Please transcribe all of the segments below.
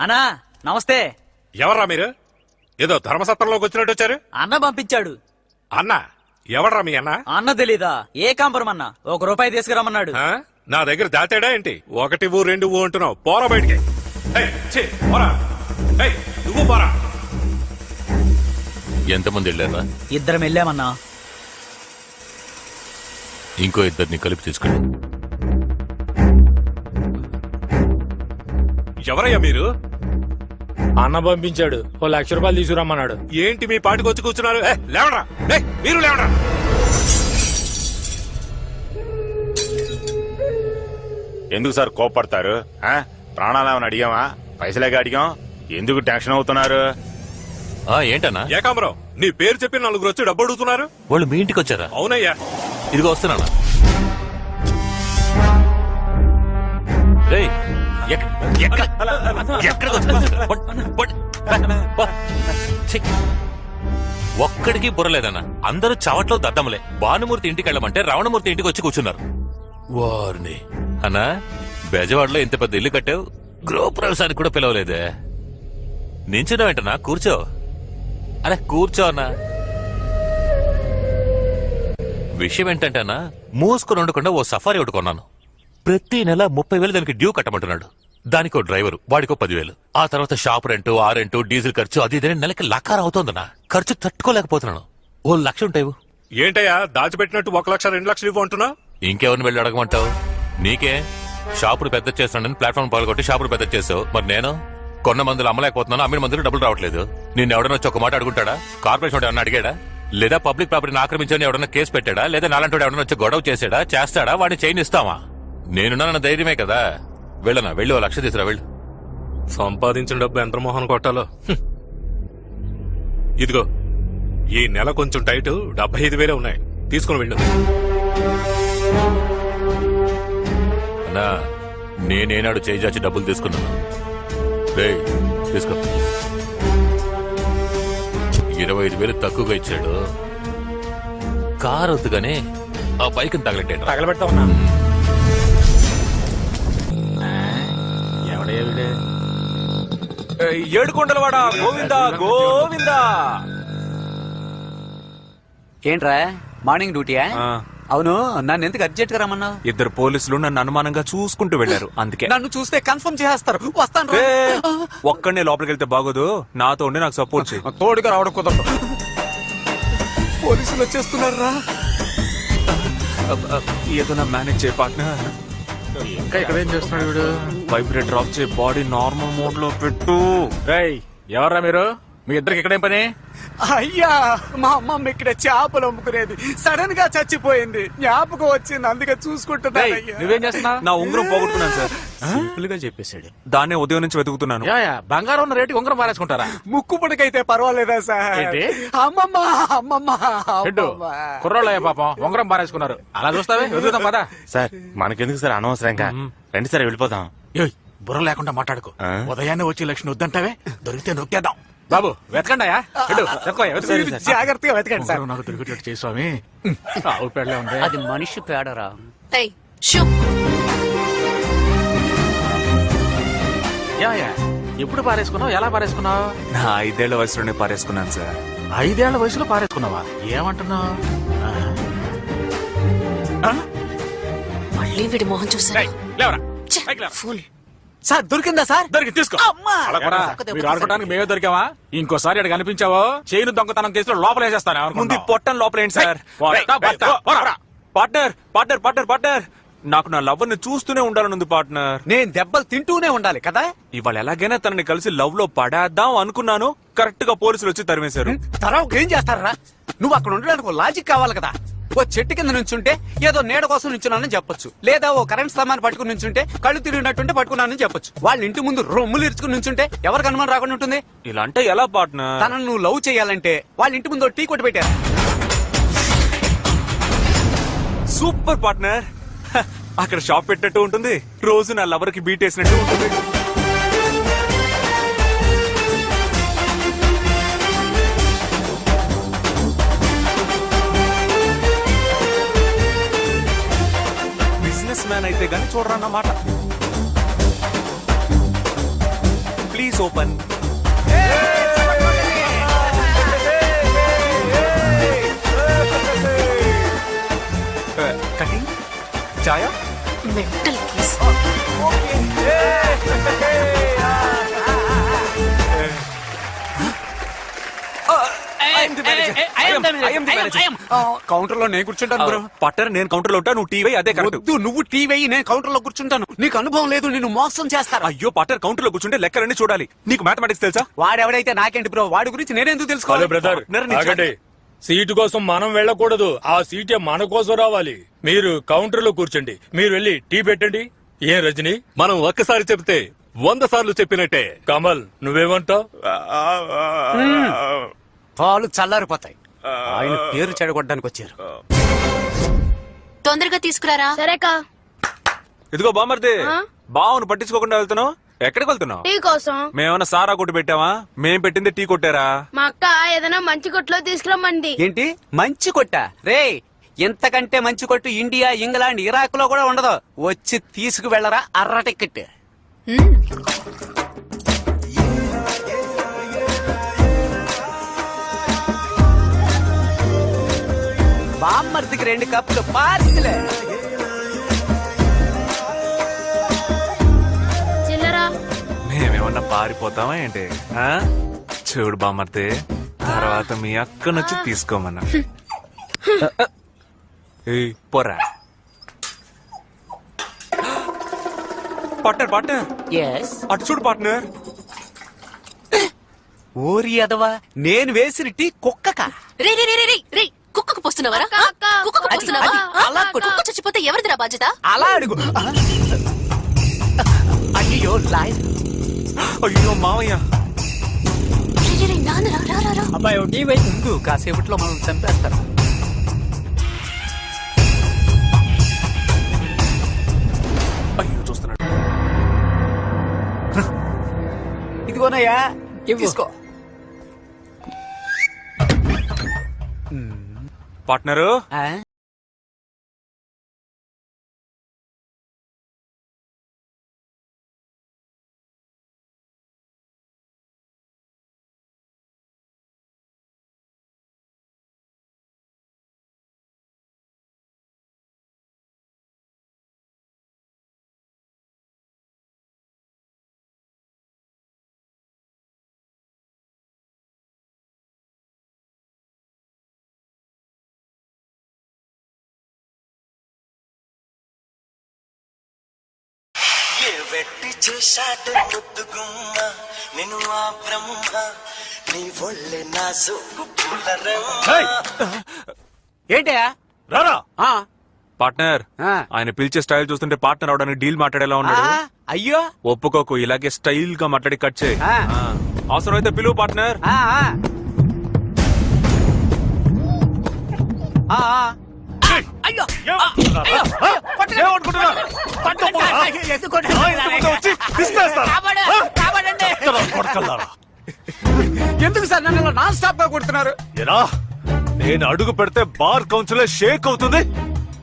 అన్నా నమస్తే. ఎవర్రా మీరు? ఏదో ధర్మసత్రంలోకి వచ్చినట్టు వచ్చారు? అన్న పంపించాడు. అన్న ఎవడ్రా మీ అన్న? అన్న తెలీదా? ఏ కాంపురం అన్న? ఒక రూపాయి తీసుకురమ్మన్నాడు. ఆ? నా దగ్గర దాచాడా ఏంటి? ఒకటి ఊ రెండు ఊ అంటున్నావు. పోరా బయటికి. ఏయ్, ఛీ, పోరా. ఏయ్, నువ్వు పోరా. ఎంతమంది వెళ్ళారా? ఇద్దరం వెళ్ళామన్నా. ఇంకో ఇద్దరిని కలిపి తీసుకుని ఎవరయ్యా మీరు? అన్న పంపించాడు. ఓ లక్ష రూపాయలు తీసుకురమ్మన్నాడు. ఏంటి మీ పాటికి వచ్చి కూర్చున్నారు? ఏ, మీరు లేవడ్రా. ఎందుకు సార్ కోపడతారు ఆ? ప్రాణాలు ఏమైనా అడిగామా పైసలేగా అడిగాం. ఎందుకు టెన్షన్ అవుతున్నారు? ఆ ఏంటన్నా? ఏకాంబరం నీ పేరు చెప్పి నలుగురు వచ్చి డబ్బు అడుగుతున్నారు? వాళ్ళు మీ ఇంటికి వచ్చారా? అవునయ్యా. ఇదిగో వస్తున్నానా? రేయ్, ఒక్కడికి బుర్రలేదన్న అందరూ చవట్లో దద్దములే. భానుమూర్తి ఇంటికి వెళ్ళమంటే రావణమూర్తి ఇంటికి వచ్చి కూర్చున్నారు. వారిని. అన్నా బెజవాడలో ఇంత పెద్ద ఇల్లు కట్టావు? గృహప్రవేశానికి కూడా పిలవలేదే. నించున్నావేంటన్నా కూర్చో. అరే కూర్చో అన్నా. విషయం ఏంటంటే అన్న మూసుకొని ఉండకుండా ఓ సఫారీ ఒకటి కొన్నాను. ప్రతి నెల ముప్పై వేలు దానికి డ్యూ కట్టమంటున్నాడు. దానికో డ్రైవరు వాడికో పదివేలు. ఆ తర్వాత షాప్ రెంట్ ఆ రెంట్ డీజిల్ ఖర్చు అది ఇదని నెలకి లకార అవుతోందన్నా. ఖర్చు తట్టుకోలేకపోతున్నాను. ఓ లక్ష ఉంటాయి ఏంటయ్యా దాచిపెట్టినట్టు ఒక లక్ష రెండు లక్షలు ఇవ్వు అంటున్నావు ఇంకెవరిని వెళ్ళి అడగమంటావు? నీకే? షాపును పెద్ద చేస్తున్నానని ప్లాట్ఫామ్ పాల్గొట్టి షాపును పెద్ద చేసావు. మరి నేను? కొన్న మందులు అమ్మలేకపోతున్నాను అమ్మిన మందులు డబ్బులు రావట్లేదు. నిన్ను ఎవడన్నా వచ్చి ఒక మాట అడుగుంటాడా? కార్పొరేషన్ ఏమన్నా అడిగాడా? లేదా పబ్లిక్ ప్రాపర్టీని ఆక్రమించని ఎవడన్నా కేసు పెట్టాడా? లేదా నాలంటి వాడు ఎవడన్నా వచ్చి గొడవ చేసాడా? చేస్తాడా? వాడిని చైన్ ఇస్తావా? నేనున్నానన్న ధైర్యమే కదా. వెళ్ళనా? వెళ్ళి ఓ లక్ష తీసురా వెళ్ళు. సంపాదించిన డబ్బు ఎంత మోహన్ కొట్టాలో. ఇదిగో ఈ నెల కొంచెం టైట్ డెబ్బై ఐదు వేలే ఉన్నాయి. తీసుకుని వెళ్ళు. అన్నా నేనేనాడు చేయి చాచి డబ్బులు తీసుకున్నాను. రేయ్ తీసుకో. ఇరవై ఐదు వేలు తక్కువగా ఇచ్చాడు. కారు వద్దుగానే ఆ బైక్ తగలెట్టాడు తగలబెడతా ఉన్నా ఏడుకొండలవాడ గోవిందా గోవిందా. ఏంట్రా? మార్నింగ్ డ్యూటీయా ఆ. అవును నన్ను ఎందుకు అర్జెంట్గా రమ్మన్నావు? ఇద్దరు పోలీసులు నన్ను అనుమానంగా చూసుకుంటూ వెళ్ళారు అందుకే. నన్ను చూస్తే కన్ఫర్మ్ చేస్తారు వస్తాను ఏ, ఒక్కడనే లోపలికి వెళ్తే బాగోదు. నాతో ఉండి నాకు సపోర్ట్ చేయి తోడుగా రావడం కుదరదు. పోలీసులు వచ్చేస్తున్నారు? రా ఏదైనా మేనేజ్ చేయి పార్ట్నర్ ఇంకా ఇక్కడ ఏం చేస్తున్నాడు వీడు? వైబ్రేటర్ ఆఫ్ చేయి. బాడీ నార్మల్ మోడ్లో పెట్టు. రేయ్ ఎవర్రా మీరు? మీ ఇద్దరికి ఇక్కడేం పని? అయ్యా మా అమ్మమ్మ ఇక్కడ చేపలు అమ్ముకునేది. సడన్గా చచ్చిపోయింది. జ్ఞాపకం వచ్చింది. అందుకే రేయ్, చూసుకుంటున్నాను నువ్వేం చేస్తున్నావు? నా ఉంగరం పోగొట్టుకున్నాను సార్. సింపుల్గా చెప్పేశాడు. దాన్నే ఉదయం నుంచి వెతుకుతున్నాను. యా బంగారం ఉన్న రేటు ఉంగరం పారేసుకుంటారా? ముక్కు పుడకైతే పర్వాలేదా సార్? అమ్మమ్మ అమ్మమ్మ. కుర్రోళ్ళయ్య పాపం ఉంగరం పారేసుకున్నారు. అలా చూస్తావే? వెతుకుతాం పదా. సార్ మనకెందుకు సార్ అనవసరంగా? రండి సార్ వెళ్ళిపోదాం. ఏయ్ బుర్ర లేకుండా మాట్లాడుకో? ఉదయాన్నే వచ్చి లక్ష్మి వద్దంటావే? దొరికితే నొక్కేద్దాం. బాబు వెతకండాయా హెడ్డు వెతకో, వెతుకు. మీరు జాగ్రత్తగా వెతకండి సార్. నాకు దొరికేటట్టు చేయి స్వామి ఆవు పేడలే ఉంది. అది మనిషి పేడరా? ఏయ్ షూ. Yeah yeah. ఎప్పుడు పారేసుకున్నావు? ఎలా పారేసుకున్నావు? నా ఐదేళ్ళ వయసులోనే పారేసుకున్నాను సార్. ఐదేళ్ళ వయసులో పారేసుకున్నావా? ఏమంటున్నావు? మళ్ళీ వీడి మొహం చూసారా? లేవరా. ఫుల్ సార్ దొరికిందా సార్? దొరికి తీసుకో. అమ్మా! పోరా, మీరు ఆడుకోవడానికి మేమే దొరికావా ఇంకోసారి అక్కడ కనిపించావో చైన్ దొంగతనం కేసులో లోపల వేసేస్తాను ముందు పొట్టం లోపలేండి సార్. రేయ్, బట్ట, పోరా. Partner partner partner partner. నాకు నా లవ్ని చూస్తూనే ఉండాలనుంది పార్ట్నర్. నేను దెబ్బలు తింటూనే ఉండాలి కదా? ఇవాళ ఎలాగైనా తనని కలిసి లవ్లో పడేద్దాం అనుకున్నాను. కరెక్ట్గా పోలీసులు వచ్చి తరిమేశారు. తర్వాత ఏం చేస్తారా? నువ్వు అక్కడ ఉండడానికి లాజిక్ కావాలి కదా. ఓ చెట్టు కింద నుంచుంటే ఏదో నీడ కోసం నుంచున్నానని చెప్పొచ్చు. లేదా ఓ కరెంట్ స్తంభాన్ని పట్టుకుని నుంచుంటే కళ్ళు తిరిగినట్టుంటే పట్టుకున్నానని చెప్పొచ్చు. వాళ్ళ ఇంటి ముందు రొమ్ములు ఇరుచుకుని నుంచుంటే ఎవరికి అనుమానం రాకుండా ఉంటుంది? ఇలా అంటే ఎలా పార్ట్నర్ తనను నువ్వు లవ్ చేయాలంటే వాళ్ళ ఇంటి ముందు టీ కొట్టి పెట్టారు. సూపర్ పార్ట్నర్ అక్కడ షాప్ పెట్టినట్టు ఉంటుంది. రోజు నా లవర్కి బీట్ వేసినట్టు ఉంటుంది. అయితే గానీ చూడరన్నమాట. ప్లీజ్ ఓపెన్ కటింగ్ చాయా మెంటల్ కేస్ కౌంటర్లో నేను కూర్చుంటాను బ్రో. పట్టర్ నేను కౌంటర్లో ఉంటా నువ్వు టీవీ అదే కరెక్ట్. నువ్వు టీవీ నేను కౌంటర్లో కూర్చుంటాను. నీకు అనుభవం లేదు నిన్ను మోసం చేస్తారా. అయ్యో పట్టర్ కౌంటర్లో కూర్చుంటే లెక్కలన్నీ చూడాలి. నీకు మ్యాథమెటిక్స్ తెలుసా? వాడెవడైతే నాకేంటి బ్రో వాడి గురించి నేనెందుకు తెలుసుకోవాలి? బ్రదర్ సీటు కోసం మనం వెళ్ళకూడదు. ఆ సీటే మన కోసం రావాలి. మీరు కౌంటర్లో కూర్చోండి. మీరు వెళ్ళి టీ పెట్టండి. ఏం రజని? మనం ఒక్కసారి చెప్తే వంద సార్లు చెప్పినట్టే. కమల్ నువ్వేమంటావు? పాలు చల్లారిపోతాయి. ఆయన పేరు చెడగొట్టడానికి వచ్చారు. తొందరగా తీసుకురారా? సరేకా. ఇదిగో బామర్ది? బావును పట్టించుకోకుండా వెళ్తున్నావు? ఎక్కడికి వెళ్తున్నావు? టీ కోసం. మేమన్నా సారా కొట్టు పెట్టావా? మేం పెట్టింది టీ కొట్టారా? మా అక్క ఏదైనా మంచి కొట్లో తీసుకురమ్మంది. ఏంటి? మంచి కొట్ట? రే ఇంతకంటే మంచి కొట్టు ఇండియా ఇంగ్లాండ్ ఇరాక్లో కూడా ఉండదు. వచ్చి తీసుకు వెళ్ళరా అర్ర టికెట్ బామ్మర్దికి రెండు కప్పులు పార్సిలే. చిల్లరా. మేమేమన్నా పారిపోతామా ఏంటి? ఆ? చూడు బామర్ది తర్వాత మీ అక్క నచ్చి తీసుకోమన్నా. ఏయ్, పోరా. Partner partner. ఎస్ అటు చూడు పార్ట్నర్. ఓరి అదవా నేను వేసిన టీ కుక్కకా? రే రే రే రే రే పోస్తున్నావరా. కుక్కకు పోస్తున్నావా? అలా. కుక్క చచ్చిపోతే ఎవరిదిరా బాధ్యత? అలా అడుగు. అయ్యో అయ్యో రా. అబ్బాయి టీ వై ముందు కాసేపట్లో మనం చంపేస్తారు అయ్యో చూస్తున్నాడు. ఇదిగోనయ్యా తీసుకో. పార్ట్నరు? వెట్టి చేశాడు ముద్దు గుమ్మ నేను ఆ బ్రహ్మ నీ ఒళ్ళె నా సొక్కు ఏంటయ్యా రారా ఆ, పార్ట్నర్. ఆయన పిలిచే స్టైల్ చూస్తుంటే పార్ట్నర్ అవడానికి డీల్ మాట్లాడేలా ఉన్నాడు అయ్యో ఒప్పుకోకు ఇలాగే స్టైల్గా మాట్లాడి కట్ చేయి ఆ. ఆ. అవసరమైతే పిలువు పార్ట్నర్ ఆ, ఆ. ఆ, ఆ. అయ్యో అయ్యో, ఎందుకు సార్ నన్ను నాన్ స్టాప్గా కొడుతున్నారు? నేను అడుగు పెడితే బార్ కౌన్సిలర్ షేక్ అవుతుంది.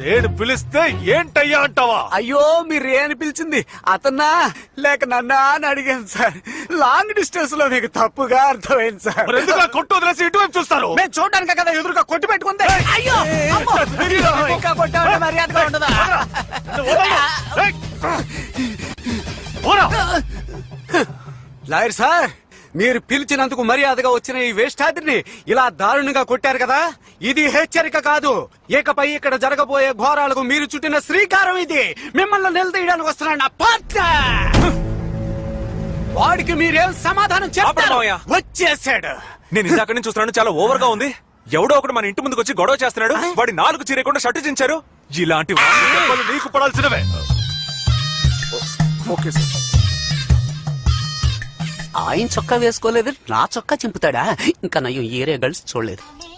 నేను పిలిస్తే ఏంటయ్యా అంటావా? అయ్యో మీరు ఏ అని పిలిచింది. అతన్నా? లేక నన్నా అని అడిగాను సార్. లాంగ్ డిస్టెన్స్లో మీకు తప్పుగా అర్థమైంది సార్. మరి ఎందుకు ఆ కొట్టు వదిలేసి ఇటువైపు చూస్తారు? మేము చూడడానికి కదా ఎదురుగా కొట్టి పెట్టుకుంది. అయ్యో! అమ్మో, ఇంకా కొట్టామంటే మర్యాదగా ఉండదా? ఏయ్! పోరా! Lawyer sir! మీరు పిలిచినందుకు మర్యాదగా వచ్చిన ఈ వేష్టాద్రిని ఇలా దారుణంగా కొట్టారు కదా? ఇది హెచ్చరిక కాదు. ఇకపై ఇక్కడ జరగబోయే ఘోరాలకు మీరు చుట్టిన శ్రీకారం ఇది. మిమ్మల్ని నిలదీయడానికి వస్తున్నాడు నా పార్ట్నర్. వాడికి మీరేం సమాధానం ఆపండి మావయ్య. వచ్చేసాడు. నేను ఇందాక నుంచి చూస్తున్నాను చాలా ఓవర్గా ఉంది. ఎవడో ఒకడు మన ఇంటి ముందుకు వచ్చి గొడవ చేస్తున్నాడు. వాడి నాలుగు చీరకుండా షర్టు చించారు. ఇలాంటి వాడిని దెబ్బలు నీకు పడాల్సినవే. Okay sir. ఆయన చొక్కా వేసుకోలేదు నా చొక్కా చింపుతాడా? ఇంకా నయ్యం ఏరే గర్ల్స్ చూడలేదు.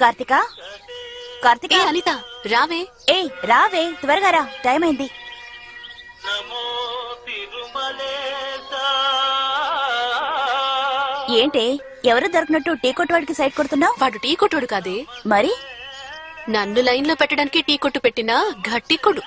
కార్తిక? కార్తిక? ఏ అనిత రావే. ఏ రావే త్వరగా రా టైం అయింది. ఏంటి ఎవరు దొరికినట్టు టీ కొట్టు వాడికి సైడ్ కొడుతున్నావు? వాడు టీ కొట్టుడు కాదే. మరి? నన్ను లైన్లో పెట్టడానికి టీ కొట్టు పెట్టినా గట్టి కొడు.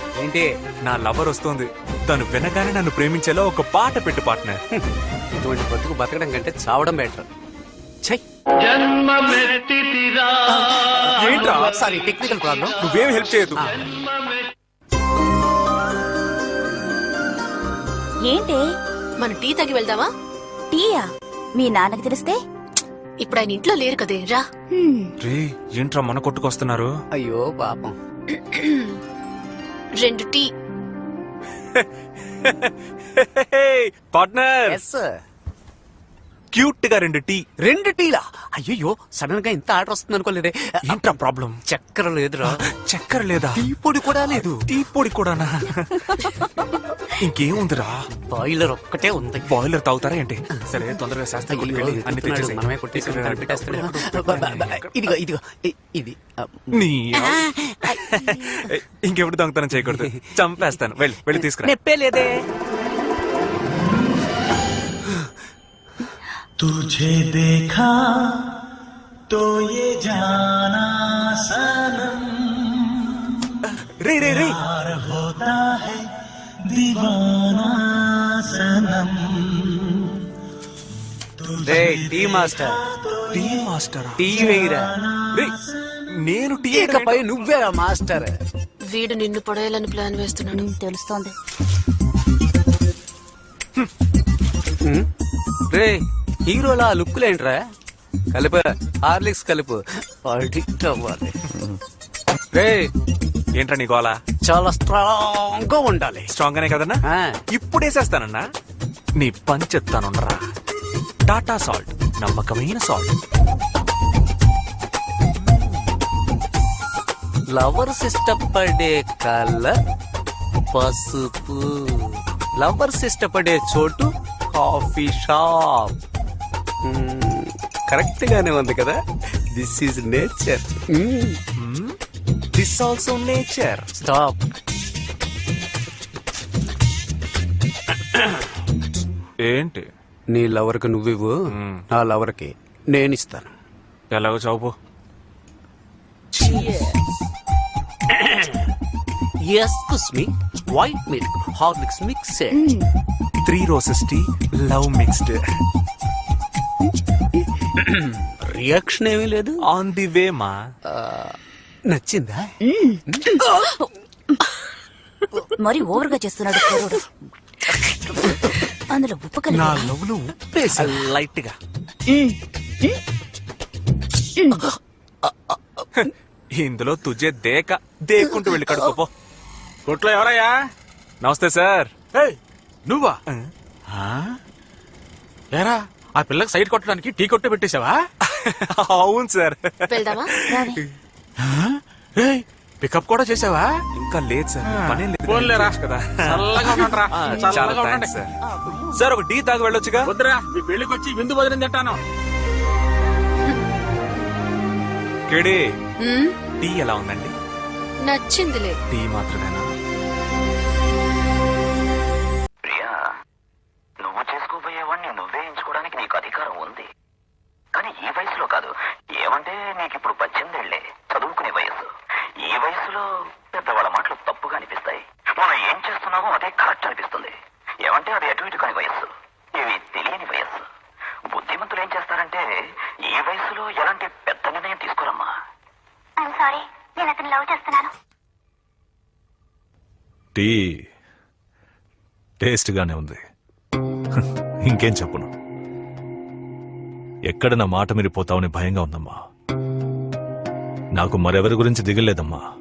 పార్ట్నర్ ఏంటి? నా లవర్ వస్తోంది. తను వినగానే నన్ను ప్రేమించేలా ఒక పాట పెట్టు పార్ట్నర్. ఇటువంటి బతుకు బతకడం కంటే చావడం బెటర్. చెయ్ ఏంట్రా? Sorry technical problem. నువ్వేం హెల్ప్ చేయదు ఏంటి? మన టీ తగి వెళ్దామా? టీయా? మీ నాన్నకి తెలిస్తే? ఇప్పుడు ఆయన ఇంట్లో లేరు కదే రా. హ్మ్, రే ఏంట్రా మన కొట్టుకొస్తున్నారు? అయ్యో పాపం. రెండు టీ పార్ట్నర్ ఎస్ క్యూట్గా రెండు టీ రెండు టీలా? అయ్యో సడన్గా ఇంత ఆర్డర్ వస్తుంది అనుకోలేదే. ఏంట్రా ప్రాబ్లం? చక్కెర లేదురా. చక్కెర లేదా? టీ పొడి కూడా లేదు. టీ పొడి కూడానా? ఇంకేముందిరా? బాయిలర్ ఒక్కటే ఉంది. బాయిలర్ తాగుతారా ఏంటి? సరే తొందరగా శాస్త్రి అన్ని. మనమే కొట్టేసి. ఇదిగో ఇదిగో ఇది నీ ఇంకెప్పుడు దొంగతనం చేయకూడదు. చంపేస్తాను. వెళ్ళి వెళ్ళి తీసుకురా. నెప్పే లేదే. तुझे देखा तो ये जाना सनम రే రే రే प्यार होता है दीवाना सनम రే tea master tea master tea వేయిరా నేను టీ ఇకపై నువ్వేరా మాస్టర్ వీడు నిన్ను పడేయాలని ప్లాన్ వేస్తున్నాడు తెలుస్తోంది రే హీరోలా లుక్కులేంట్రా కలుపు హార్లిక్స్ కలుపు. అడిక్ట్ అవ్వాలి. రే ఏంట్రా నీ గోలా? చాలా స్ట్రాంగ్గా ఉండాలి. స్ట్రాంగ్ గానే కదన్నా? ఆ, ఇప్పుడు వేసేస్తానన్నా? నీ పని చెప్తానున్నరా టాటా సాల్ట్ నమ్మకమైన సాల్ట్. లవర్స్ ఇష్టపడే కలర్ పసుపు. లవర్స్ ఇష్టపడే చోటు కాఫీ షాప్. కరెక్ట్ గానే ఉంది కదా? This is nature this also nature stop ఏంటి? నీ లవర్కి నువ్వివ్వు నా లవర్కి నేను ఇస్తాను ఎలాగో చౌపు excuse me white milk Horlicks mix Three Roses tea love mixed reaction ఏమీ లేదు. ఆన్ ది వే మా నచ్చిందా? మరి ఓవర్గా చేస్తున్నాడు కుర్రోడు అందులో ఉప్పు కలిపి. నా లవ్లో ఉప్పేసి లైట్గా ఇందులో తుజే దేక. దేకుంటూ వెళ్ళి కడుకోపో కొట్లో ఎవరయ్యా? నమస్తే సార్. ఏయ్, నువ్వా? ఆ? ఏరా? ఆ పిల్లకి సైడ్ కొట్టడానికి టీ కొట్టే పెట్టేశావా? అవును సార్. వెళ్దామా? పికప్ కూడా చేసావా ఇంకా లేదు సార్. పనే లేదు. కదా చల్లగా ఉండండిరా. ఉండండి. సార్. సార్ ఒక టీ తాగి వెళ్ళొచ్చుగా? వద్దురా మీ పెళ్ళికి వచ్చి విందు భోజనం తింటాను. కేడి టీ ఎలా ఉందండి? నచ్చిందిలే. టీ మాత్రమేనా? అదే కరెక్ట్ అనిపిస్తుంది. ఏమంటే అది అటు ఇటు కాని వయస్సు. ఇవి తెలియని వయస్సు. బుద్ధిమంతులు ఏం చేస్తారంటే ఈ వయసులో ఎలాంటి పెద్ద నిర్ణయం తీసుకోరమ్మా. సారీ నేను అతను లవ్ చేస్తున్నాను. టీ టేస్ట్ గానే ఉంది. ఇంకేం చెప్పను. ఎక్కడ నా మాట మీరిపోతావని భయంగా ఉందమ్మా. నాకు మరెవరి గురించి దిగలేదమ్మా.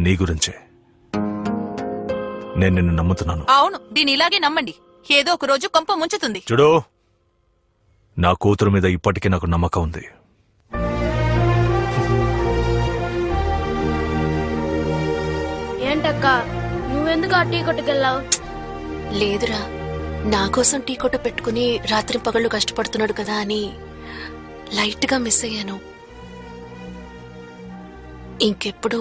నీ గురించే. నేను నిన్ను నమ్ముతున్నాను. అవును దీని ఇలాగే నమ్మండి. ఏదో ఒక రోజు కొంప ముంచుతుంది. చూడు నా కూతురు మీద ఇప్పటికీ నాకు నమ్మకం ఉంది. ఏంట ఏంటక్క నువ్వెందుకు ఆ టీ కొట్టుకెళ్ళావు? లేదురా నా కోసం టీ కొట్టు పెట్టుకుని రాత్రి పగళ్ళు కష్టపడుతున్నాడు కదా అని లైట్గా మిస్ అయ్యాను. ఇంకెప్పుడు